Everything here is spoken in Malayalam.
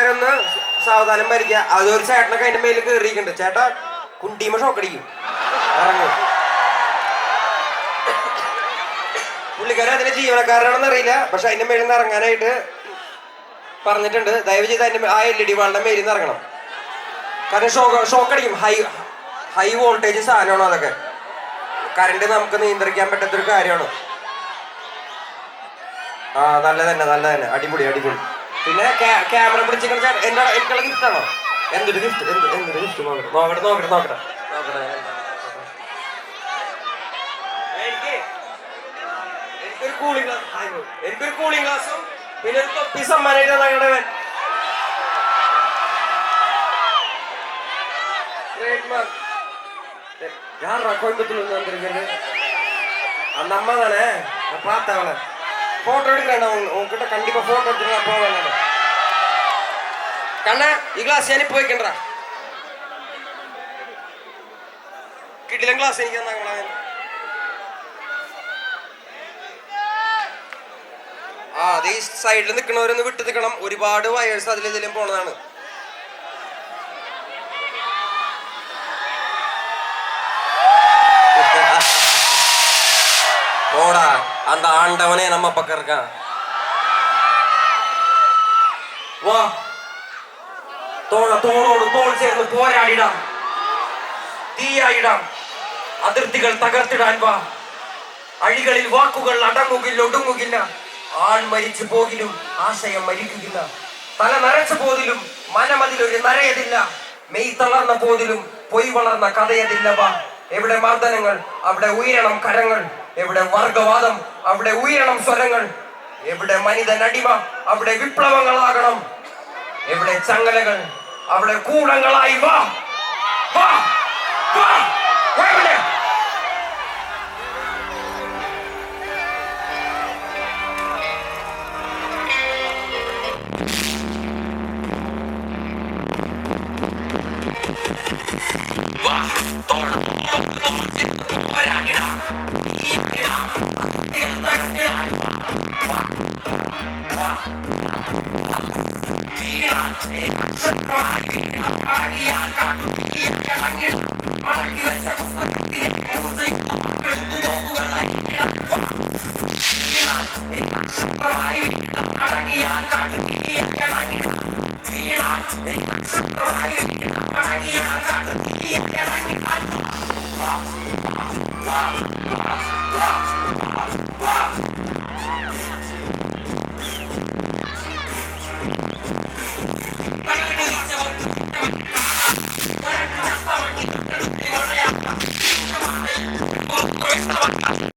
ആൾക്കാരൊന്ന് സാവധാനം ഭരിക്കുക അതൊരു ചേട്ടനൊക്കെ അതിന്റെ മേലിൽ കയറിയിട്ടുണ്ട് ചേട്ടാ കുണ്ടീമ ഷോക്കടിക്കും. ഇറങ്ങും. പുള്ളിക്കാരൻ അതിന്റെ ജീവനക്കാരനാണെന്ന് അറിയില്ല. പക്ഷെ അതിന്റെ മേലിൽ നിന്ന് ഇറങ്ങാനായിട്ട് പറഞ്ഞിട്ടുണ്ട്. ദയവ് ചെയ്ത് അതിന്റെ ആ എൽ ഇ ഡി വാളിന്റെ മേലിൽ നിന്ന് ഇറങ്ങണം. കാരണം ഷോക്ക് ഷോക്ക് അടിക്കും ഹൈ ഹൈ വോൾട്ടേജ് സാധനമാണ് അതൊക്കെ? കറണ്ട് നമുക്ക് നിയന്ത്രിക്കാൻ പറ്റാത്തൊരു കാര്യമാണ്? ആ നല്ല തന്നെ നല്ല തന്നെ അടിപൊളി അടിപൊളി. പിന്നെ ക്യാമറ പിടിച്ചിരിക്കുന്ന ചേട്ടൻ എന്റെ എനിക്കുള്ള ഗിഫ്റ്റ് ആണോ എന്തൊരു ഗിഫ്റ്റ് എന്ത് എന്തൊരു ഗിഫ്റ്റ് നോക്കട്ടെ നോക്കട്ടെ നോക്കട്ടെ നോക്കട്ടെ നോക്കട്ടെ എനിക്ക് എനിക്കൊരു കൂളിംഗ് ഗ്ലാസ് എനിക്കൊരു കൂളിംഗ് ഗ്ലാസും പിന്നെ ഒരു തൊപ്പി സമ്മാനമായിട്ട് ഞങ്ങളുടെ யாரா கோயம்புத்தூர்ல இருந்து வந்திருக்கிறது அந்த அம்மா தானே நான் பார்த்தேன் அவளை போட்டோ எடுக்கிறேன் நான் உங்க- உங்ககிட்ட கண்டிப்பா போட்டோ எடுத்துட்டு நான் போவேன் நான் கண்ணா ഈ ഗ്ലാസ് ഞാൻ പോയി വെക്കണ്ടാ കിട്ടില്ല ഗ്ലാസ് എനിക്ക് തന്നാ കൊള്ളാം. ആ അത് ഈ സൈഡിൽ നിൽക്കണവരൊന്ന് വിട്ട് നിൽക്കണം ഒരുപാട് വയേഴ്സ് അതിൽ ഇതിലും പോണതാണ് அந்த ஆண்டவனே நம்ம பக்கம் இருக்கான் വാ തോള തോളോട് തോൾ ചേർന്ന് പോരാടിടാം തീയായിടാം അതിർത്തികൾ തകർത്തിടാൻ വാ അഴികളിൽ വാക്കുകൾ അടങ്ങുകില്ല ഒടുങ്ങുകില്ല ആൺ മരിച്ചു പോകിലും ആശയം മരിക്കുകില്ല തല നരച്ച പോതിലും മനമതിലൊരു നരയതില്ല മെയ് തളർന്ന പോതിലും പൊയ് വളർന്ന കഥയതില്ല വാ എവിടെ മർദ്ദനങ്ങൾ അവിടെ ഉയരണം കരങ്ങൾ എവിടെ വർഗവാദം അവിടെ ഉയരണം സ്വരങ്ങൾ എവിടെ മനിതൻ അടിമ അവിടെ വിപ്ലവങ്ങളാകണം എവിടെ ചങ്ങലകൾ അവിടെ കൂടങ്ങളായി വാ വാ വാ എവിടെ Va, torna, torna, torna, Yeah. Thank.